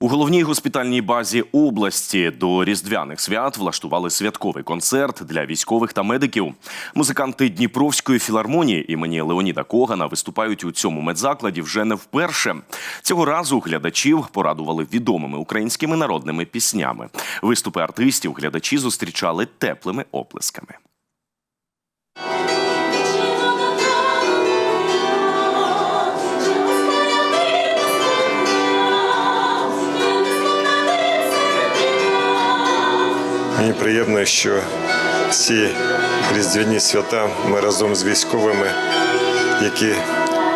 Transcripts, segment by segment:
У головній госпітальній базі області до різдвяних свят влаштували святковий концерт для військових та медиків. Музиканти Дніпровської філармонії імені Леоніда Когана виступають у цьому медзакладі вже не вперше. Цього разу глядачів порадували відомими українськими народними піснями. Виступи артистів глядачі зустрічали теплими оплесками. Мені приємно, що ці різдвяні свята ми разом з військовими, які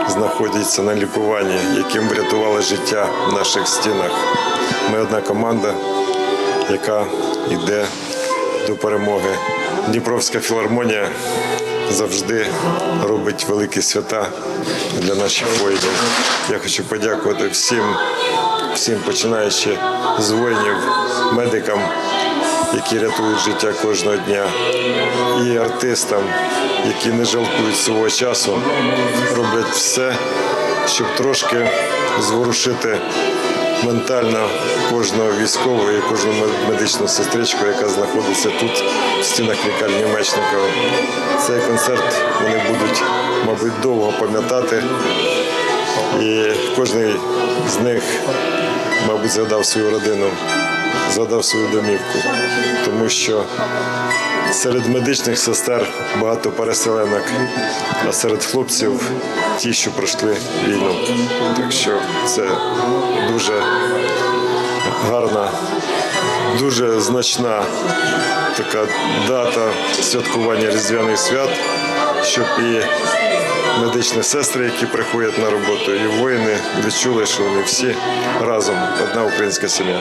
знаходяться на лікуванні, яким врятували життя в наших стінах. Ми одна команда, яка йде до перемоги. Дніпровська філармонія завжди робить великі свята для наших воїнів. Я хочу подякувати всім, всім починаючи з воїнів, медикам, які рятують життя кожного дня, і артистам, які не жалкують свого часу, роблять все, щоб трошки зворушити ментально кожного військового і кожну медичну сестричку, яка знаходиться тут, в стінах лікарні Мечникова. Цей концерт вони будуть, мабуть, довго пам'ятати. І кожен з них, мабуть, згадав свою родину, згадав свою домівку, тому що серед медичних сестер багато переселенок, а серед хлопців ті, що пройшли війну. Так що це дуже гарна, дуже значна така дата святкування різдвяних свят, щоб і медичні сестри, які приходять на роботу, і воїни відчули, що вони всі разом одна українська сім'я.